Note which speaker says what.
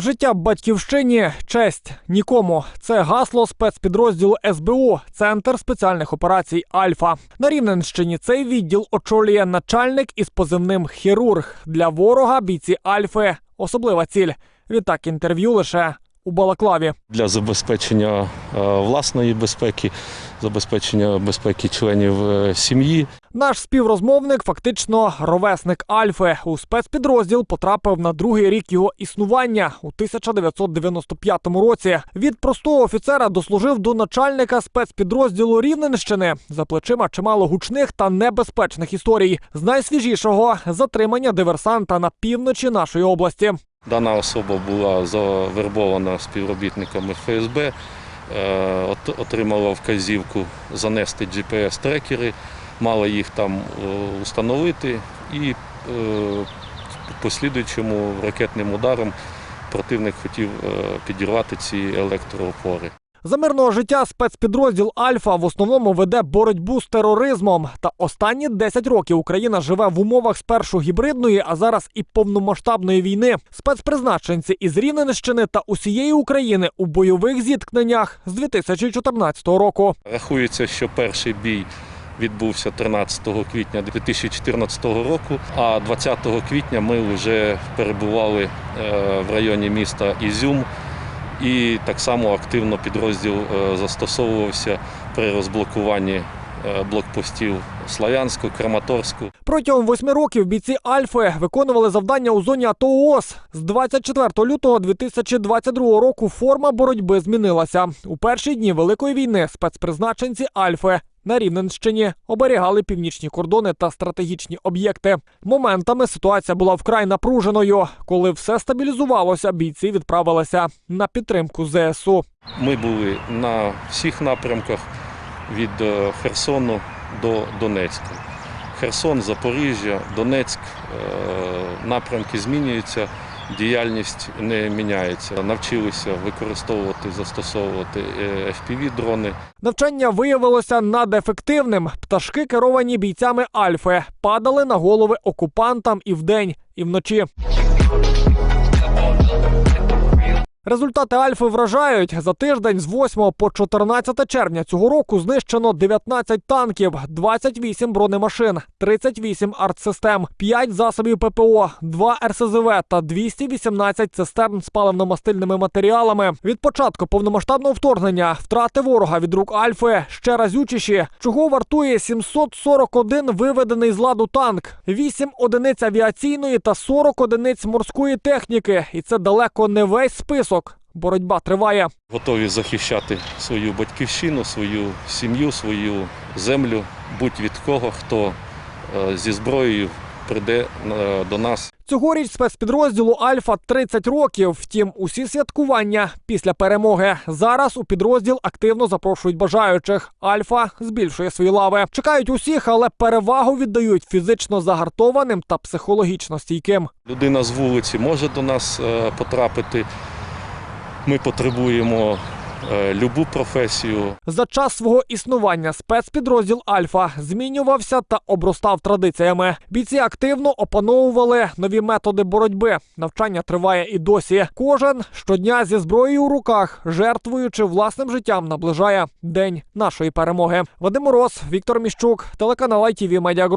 Speaker 1: Життя батьківщині честь нікому. Це гасло спецпідрозділу СБУ, центр спеціальних операцій Альфа. На Рівненщині цей відділ очолює начальник із позивним хірург. Для ворога бійці Альфи особлива ціль. Відтак інтерв'ю лише у Балаклаві.
Speaker 2: для забезпечення е, власної безпеки, забезпечення безпеки членів е, сім'ї.
Speaker 1: Наш співрозмовник, фактично ровесник Альфи. У спецпідрозділ потрапив на другий рік його існування у 1995 році. Від простого офіцера дослужив до начальника спецпідрозділу Рівненщини. За плечима чимало гучних та небезпечних історій. З найсвіжішого затримання диверсанта на півночі нашої області.
Speaker 2: Дана особа була завербована співробітниками ФСБ, е, отримала вказівку занести GPS-трекери, мала їх там е, установити і е, послідуючому ракетним ударом противник хотів е, підірвати ці електроопори.
Speaker 1: За мирного життя спецпідрозділ Альфа в основному веде боротьбу з тероризмом. Та останні 10 років Україна живе в умовах спершу гібридної, а зараз і повномасштабної війни. Спецпризначенці із Рівненщини та усієї України у бойових зіткненнях з 2014 року.
Speaker 2: Рахується, що перший бій відбувся 13 квітня 2014 року, а 20 квітня ми вже перебували е, в районі міста Ізюм. І так само активно підрозділ е, застосовувався при розблокуванні е, блокпостів Славянську, Краматорську.
Speaker 1: Протягом восьми років бійці Альфи виконували завдання у зоні АТО ООС. З 24 лютого 2022 року форма боротьби змінилася. У перші дні Великої війни спецпризначенці Альфи на Рівненщині оберігали північні кордони та стратегічні об'єкти. Моментами ситуація була вкрай напруженою. Коли все стабілізувалося, бійці відправилися на підтримку ЗСУ.
Speaker 2: Ми були на всіх напрямках від е, Херсону до Донецька. Херсон, Запоріжжя, Донецьк е, напрямки змінюються, діяльність не міняється. Навчилися використовувати, застосовувати е, FPV-дрони.
Speaker 1: Навчання виявилося надефективним. Пташки, керовані бійцями Альфи, падали на голови окупантам і вдень, і вночі. Результати Альфи вражають. За тиждень з 8 по 14 червня цього року знищено 19 танків, 28 бронемашин, 38 артсистем, 5 засобів ППО, 2 РСЗВ та 218 цистерн з паливно-мастильними матеріалами. Від початку повномасштабного вторгнення втрати ворога від рук Альфи ще разючіші. Чого вартує 741 виведений з ладу танк, 8 одиниць авіаційної та 40 одиниць морської техніки. І це далеко не весь список. Боротьба триває.
Speaker 2: Готові захищати свою батьківщину, свою сім'ю, свою землю, будь від кого, хто е, зі зброєю прийде е, до нас
Speaker 1: Цьогоріч спецпідрозділу Альфа 30 років. Втім, усі святкування після перемоги. Зараз у підрозділ активно запрошують бажаючих. Альфа збільшує свої лави. Чекають усіх, але перевагу віддають фізично загартованим та психологічно стійким.
Speaker 2: Людина з вулиці може до нас е, потрапити. Ми потребуємо е, любу професію.
Speaker 1: За час свого існування спецпідрозділ Альфа змінювався та обростав традиціями. Бійці активно опановували нові методи боротьби. Навчання триває і досі. Кожен щодня зі зброєю у руках, жертвуючи власним життям, наближає день нашої перемоги. Вадим Мороз, Віктор Міщук, телеканал ITV Media.